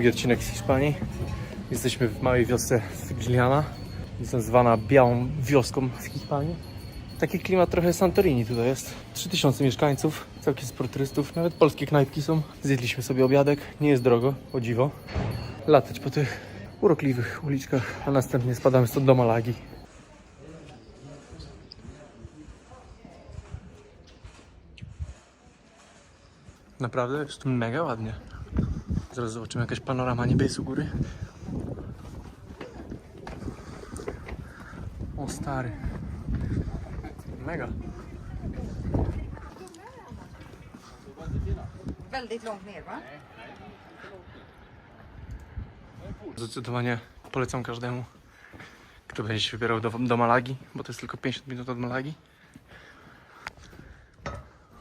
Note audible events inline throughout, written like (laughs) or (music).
drugi odcinek z Hiszpanii. Jesteśmy w małej wiosce Giliana. Jest nazywana białą wioską w Hiszpanii. Taki klimat trochę Santorini tutaj jest. 3000 mieszkańców, całkiem sporo turystów, nawet polskie knajpki są. Zjedliśmy sobie obiadek, nie jest drogo, o dziwo. Latać po tych urokliwych uliczkach, a następnie spadamy stąd do Malagi. Naprawdę jest tu mega ładnie. Zaraz zobaczymy jakaś panorama niby jest u góry. O stary. Mega. Väldigt långt ner va? Zdecydowanie polecam każdemu, kto będzie się wybierał do, do Malagi, bo to jest tylko 50 minut od Malagi.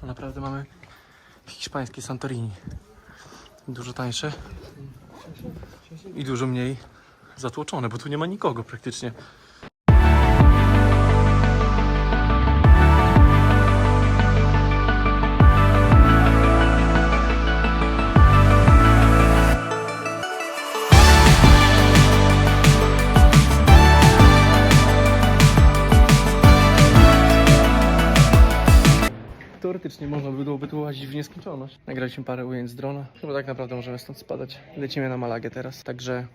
A naprawdę mamy hiszpańskie Santorini. Dużo tańsze i dużo mniej zatłoczone, bo tu nie ma nikogo praktycznie. Teoretycznie można by łazić w nieskończoność. Nagraliśmy parę ujęć z drona. Chyba tak naprawdę możemy stąd spadać. Lecimy na Malagę teraz, także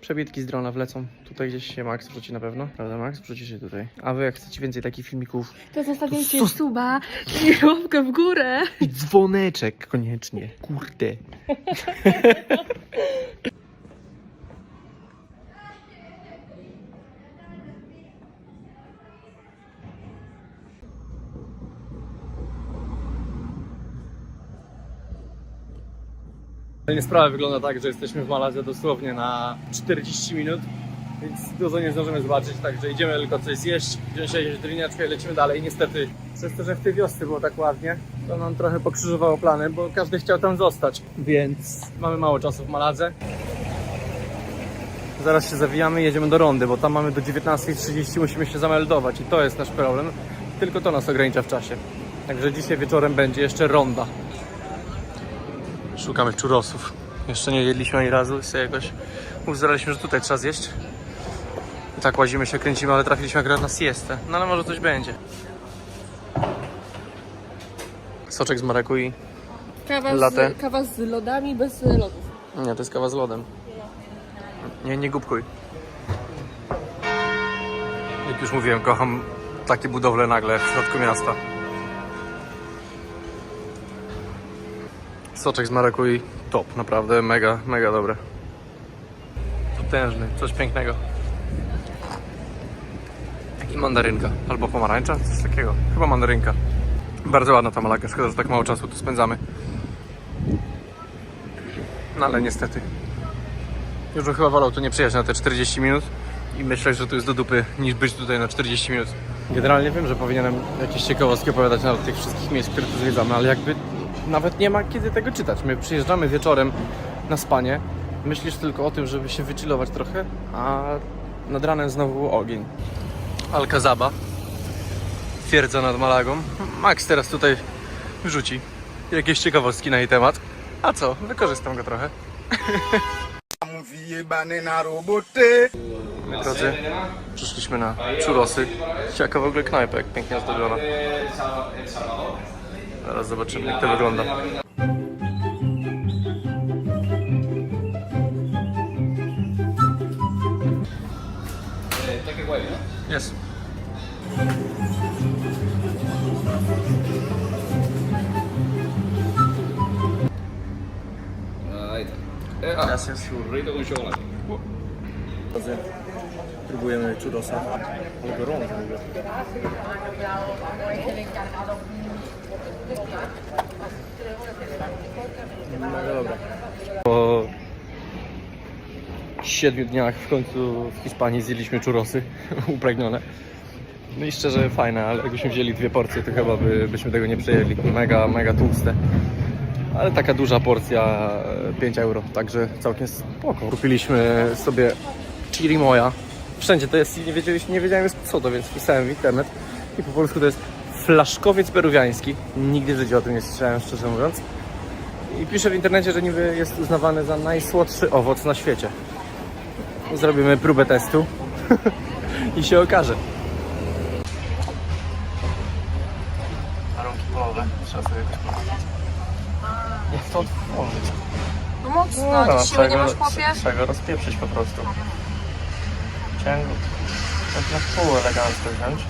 przebitki z drona wlecą. Tutaj gdzieś się Max wrzuci na pewno, prawda Max? Wrzuci się tutaj. A wy jak chcecie więcej takich filmików To zostawiajcie To- suba i łapkę w górę. i dzwoneczek koniecznie. Kurde. (laughs) sprawa wygląda tak, że jesteśmy w Maladze dosłownie na 40 minut, więc dużo nie zdążymy zobaczyć, także idziemy tylko coś zjeść, wziąć jakąś driniaczkę i lecimy dalej. Niestety, przez to, że w tej wiosce było tak ładnie, to nam trochę pokrzyżowało plany, bo każdy chciał tam zostać, więc mamy mało czasu w Maladze. Zaraz się zawijamy i jedziemy do Rondy, bo tam mamy do 19.30, musimy się zameldować i to jest nasz problem. Tylko to nas ogranicza w czasie. Także dzisiaj wieczorem będzie jeszcze Ronda. Szukamy czurosów. Jeszcze nie jedliśmy ani razu i sobie jakoś uzraliśmy, że tutaj trzeba zjeść. I tak łazimy się, kręcimy, ale trafiliśmy akurat na siestę. No ale może coś będzie. Soczek z marakui. Kawa Latte. z, kawa z lodami bez lodów. Nie, to jest kawa z lodem. Nie, nie głupkuj. Jak już mówiłem, kocham takie budowle nagle w środku miasta. Soczek z marakui top, naprawdę mega, mega dobre. Potężny, coś pięknego. I mandarynka, albo pomarańcza, coś takiego. Chyba mandarynka. Bardzo ładna ta malaka, szkoda, że tak mało czasu tu spędzamy. No ale niestety. Już bym chyba wolał tu nie przyjechać na te 40 minut i myślę, że tu jest do dupy niż być tutaj na 40 minut. Generalnie wiem, że powinienem jakieś ciekawostki opowiadać na tych wszystkich miejsc, które tu zwiedzamy, ale jakby nawet nie ma kiedy tego czytać. My przyjeżdżamy wieczorem na spanie, myślisz tylko o tym, żeby się wychillować trochę, a nad ranem znowu ogień. Alcazaba, twierdza nad Malagą. Max teraz tutaj wrzuci jakieś ciekawostki na jej temat. A co, wykorzystam go trochę. (laughs) Wyjebany na roboty. My drodzy, przyszliśmy na churrosy. Jaka w ogóle knajpa, jak pięknie ozdobiona. Zaraz zobaczymy, jak to wygląda. Jest. Gracias. Churrito con chocolate. Próbujemy churrosa. Ale gorąco w ogóle. Mega dobra. Po siedmiu dniach w końcu w Hiszpanii zjedliśmy churrosy (laughs) upragnione. No i szczerze fajne, ale jakbyśmy wzięli dwie porcje, to chyba by, byśmy tego nie przejęli. Mega, mega tłuste. Ale taka duża porcja e, 5 euro, także całkiem spoko. Kupiliśmy sobie chirimoya. Wszędzie to jest i nie, wiedzieliśmy, nie wiedziałem co to, więc wpisałem w internet i po polsku to jest flaszkowiec peruwiański. Nigdy w życiu o tym nie słyszałem, szczerze mówiąc. I pisze w internecie, że niby jest uznawany za najsłodszy owoc na świecie. Zrobimy próbę testu (laughs) i się okaże. Warunki polowe, trzeba sobie jakoś powiedzieć. Jak to otworzyć? No mocno, no, siły nie masz chłopie? trzeba go rozpieprzyć po prostu. Go tak na pół elegancko wziąć.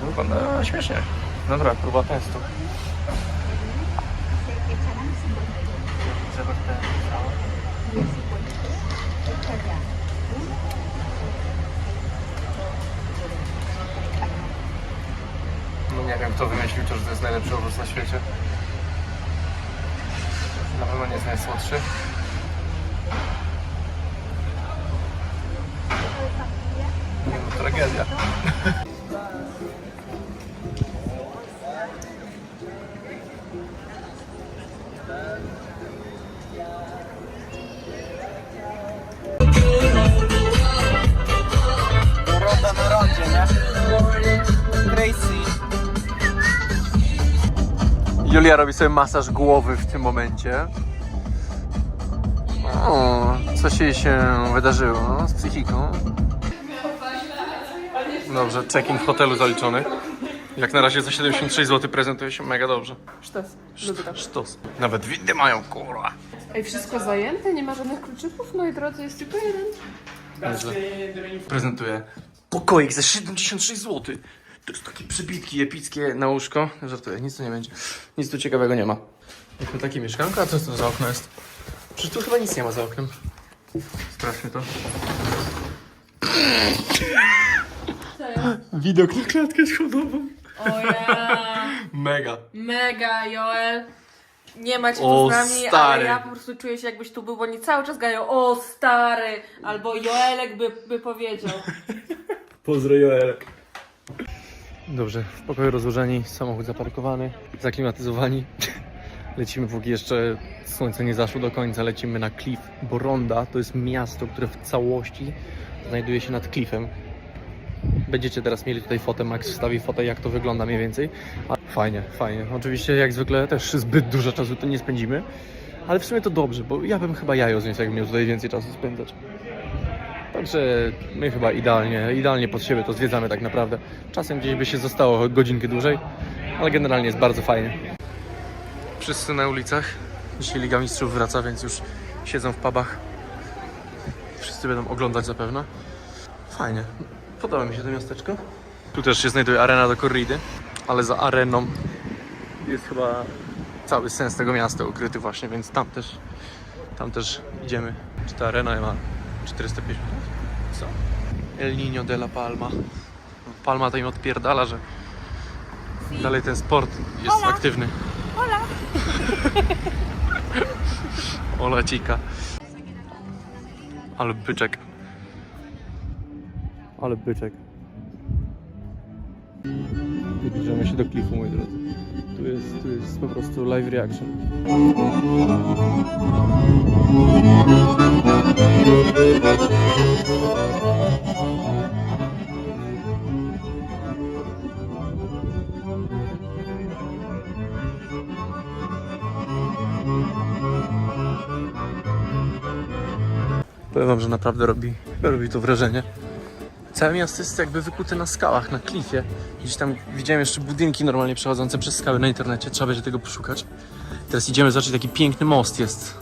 To wygląda śmiesznie. Dobra, próba testu. No nie wiem, kto wymyślił to, że to jest najlepszy owoc na świecie. Na pewno nie jest najsłodszy. Nie, no, tragedia. Julia robi sobie masaż głowy w tym momencie. O, co się się wydarzyło z psychiką? Dobrze, check-in w hotelu zaliczony. Jak na razie za 76 zł prezentuje się mega dobrze. Sztos. Lubię to. Sztos. Nawet windy mają, kurwa. Ej, wszystko zajęte, nie ma żadnych kluczyków, moi drodzy, jest tylko jeden. Prezentuje pokoik za 76 zł. To jest takie przybitki epickie na łóżko. Żartuję, nic tu nie będzie. Nic tu ciekawego nie ma. Mamy takie mieszkanko, a co to za okno jest? Przecież tu chyba nic nie ma za oknem. Sprawdźmy to. (laughs) Widok na klatkę schodową. O ja, Mega. mega, Joel. Nie macie O, tu z nami, stary. ale ja po prostu czuję się jakbyś tu był, bo oni cały czas gają o stary, albo Joelek by, by powiedział. (laughs) Pozdro Joelek. Dobrze, w pokoju rozłożeni, samochód zaparkowany, zaklimatyzowani. (laughs) Lecimy póki jeszcze słońce nie zaszło do końca, lecimy na klif Boronda. To jest miasto, które w całości znajduje się nad klifem. Będziecie teraz mieli tutaj fotę, Max wstawi fotę jak to wygląda mniej więcej. Fajnie, fajnie. Oczywiście jak zwykle też zbyt dużo czasu tu nie spędzimy. Ale w sumie to dobrze, bo ja bym chyba jajo zniósł, jakbym miał tutaj więcej czasu spędzać. Także my chyba idealnie, idealnie pod siebie to zwiedzamy tak naprawdę. Czasem gdzieś by się zostało godzinkę dłużej, ale generalnie jest bardzo fajnie. Wszyscy na ulicach. Dzisiaj Liga Mistrzów wraca, więc już siedzą w pubach. Wszyscy będą oglądać zapewne. Fajnie. Podoba mi się to miasteczko. Tu też się znajduje arena do korridy, ale za areną jest chyba cały sens tego miasta ukryty właśnie, więc tam też, tam też idziemy. Czy ta arena ma 450 lat? Co? El Niño de la Palma. Palma to im odpierdala, że dalej ten sport jest aktywny. Hola! (laughs) Ola cika. Ale byczek. Ale byczek. Zbliżamy się do klifu, moi drodzy. Tu jest, tu jest po prostu live reaction. Powiem wam, że naprawdę robi, robi to wrażenie. Całe miasto jest jakby wykute na skałach, na klifie. Gdzieś tam widziałem jeszcze budynki normalnie przechodzące przez skały na internecie. Trzeba będzie tego poszukać. Teraz idziemy zobaczyć, taki piękny most jest.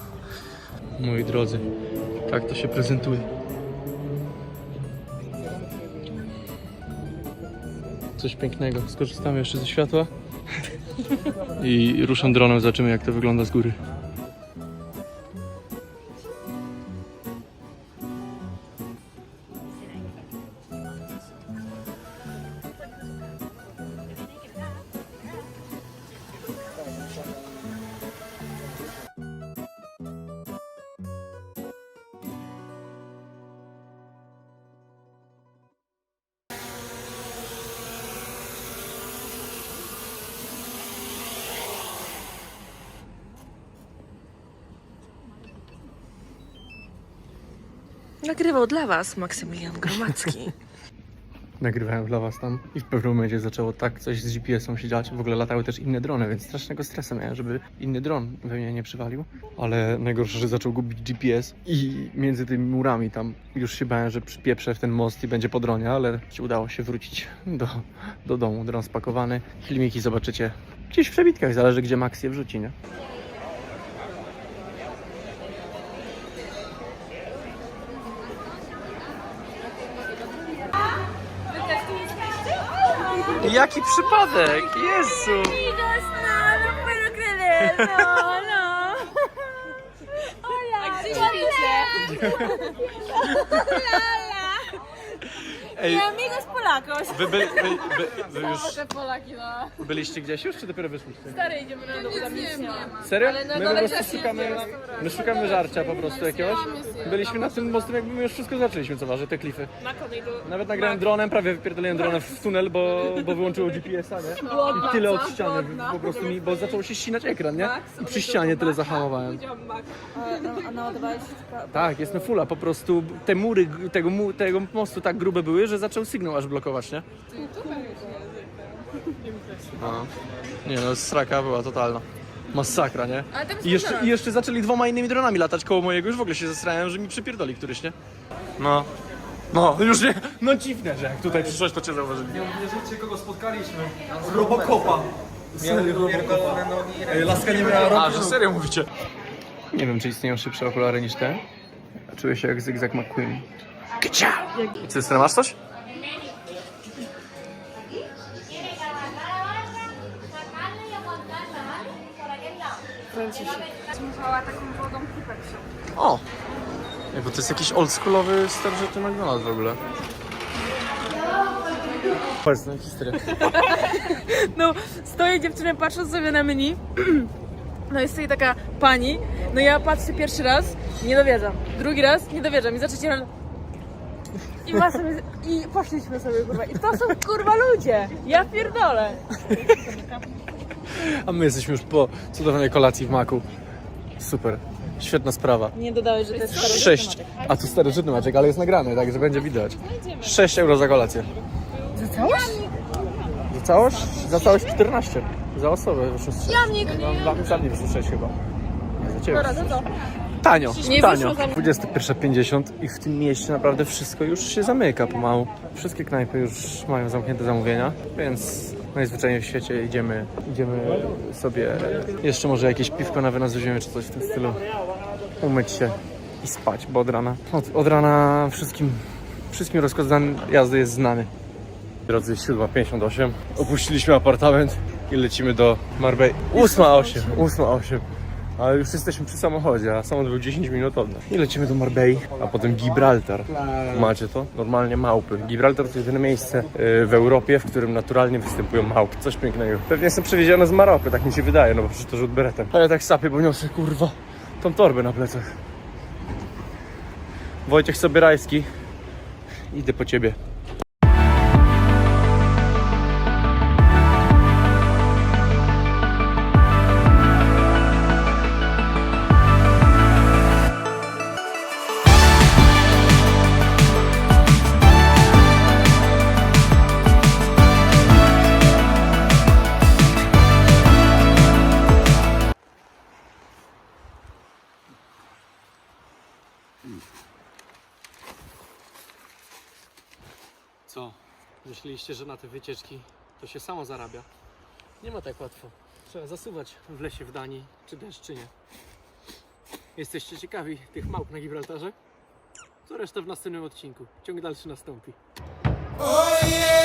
Moi drodzy, tak to się prezentuje. Coś pięknego. Skorzystamy jeszcze ze światła. I ruszam dronem, zobaczymy jak to wygląda z góry. Nagrywał dla was Maksymilian Gromacki. (laughs) nagrywałem dla was tam i w pewnym momencie zaczęło tak coś z GPS-em się dziać. W ogóle latały też inne drony, więc strasznego stresu miałem, żeby inny dron we mnie nie przywalił. Ale najgorsze, że zaczął gubić GPS i między tymi murami tam już się bałem, że przypieprzę w ten most i będzie po dronie, ale się udało się wrócić do, do domu. Dron spakowany. Filmiki zobaczycie gdzieś w przebitkach, zależy gdzie Max je wrzuci, nie? Jaki przypadek! Jezu! Amigos, no, no puedo creer, no, no. Hola, Hola, Ej, hola. amigos polacos. wy, by, by, by, wy już Polaki, no. byliście gdzieś już, czy dopiero wyszliście? Stary, idziemy na dół, tam nic nie ma. Serio? Ale na My po dole prostu też szukamy, my szukamy żarcia po prostu jakiegoś. Byliśmy na tym mostem, jakby my już wszystko zaczęliśmy, co waży, te klify. Na. Nawet nagrałem dronem, prawie wypierdoliłem dronem w tunel, bo, bo wyłączyło GPS-a, nie? I tyle od ściany, po prostu mi, bo zaczął się ścinać ekran, nie? I przy ścianie tyle zahamowałem. A naładowałeś Tak, jest na fulla, po prostu te mury g- tego, mu, tego mostu tak grube były, że zaczął sygnał aż blokować, nie? No. Nie no, straka była totalna. Masakra, nie? I jeszcze, I jeszcze zaczęli dwoma innymi dronami latać koło mojego, już w ogóle się zastanawiałem, że mi przypierdoli któryś, nie? No. No, już nie, no dziwne, że jak tutaj przyszłeś, to cię zauważyli. Nie uwierzycie, kogo spotkaliśmy. Robocopa. Serio, Robocopa. Ej, Laska nie miała A, że serio mówicie? Nie wiem, czy istnieją szybsze okulary niż te. Czuję się jak Zygzak McQueen. Kcia! I co, Syna, masz coś? Zmuchała taką wodą. O! Ej, bo to jest jakiś oldschoolowy starożytny McDonald's w ogóle. Powiedz na historię. (laughs) No, stoi dziewczyna patrząc sobie na menu. (clears throat) No jest tutaj taka pani. No ja patrzę pierwszy raz, nie dowierzam. Drugi raz, nie dowierzam. I za trzeci raz... I, ma sobie, I poszliśmy sobie, kurwa. I to są, kurwa, ludzie. Ja pierdolę. A my jesteśmy już po cudownej kolacji w Maku. Super. Świetna sprawa. Nie dodałeś, że to jest starożytny 6. A tu starożytny Maciek, ale jest nagrany, także będzie widać. 6 euro za kolację. Za całość? Za całość? Za całość 14. Za osobę wyszło z 6. Jamnik. No, dla mnie wyszło 6 chyba. Nie, za ciebie. Dobra, to co? Tanio, Nie tanio. wyszło za- 21.50 i w tym mieście naprawdę wszystko już się zamyka pomału. Wszystkie knajpy już mają zamknięte zamówienia, więc najzwyczajniej w świecie idziemy, idziemy sobie jeszcze może jakieś piwko na wynos weźmiemy czy coś w tym stylu. Umyć się i spać, bo od rana, od, od rana wszystkim, wszystkim rozkład zdan- jazdy jest znany. Drodzy, 7.58. Opuściliśmy apartament i lecimy do Marbei. 8.08, 8.08. Ale już jesteśmy przy samochodzie, a samochód był 10 minut od nas. I lecimy do Marbei, a potem Gibraltar. Macie to? Normalnie małpy. Gibraltar to jedyne miejsce y, w Europie, w którym naturalnie występują małpy. Coś pięknego. Pewnie jestem przewieziony z Maroku, tak mi się wydaje, no bo przecież to rzut beretem. A ja tak sapię, bo niosę, kurwa, tą torbę na plecach. Wojciech Sobierajski. Idę po ciebie. Co? Myśleliście, że na te wycieczki to się samo zarabia? Nie ma tak łatwo. Trzeba zasuwać w lesie w Danii, czy deszczynie. Jesteście ciekawi tych małp na Gibraltarze? To reszta w następnym odcinku. Ciąg dalszy nastąpi. Oje!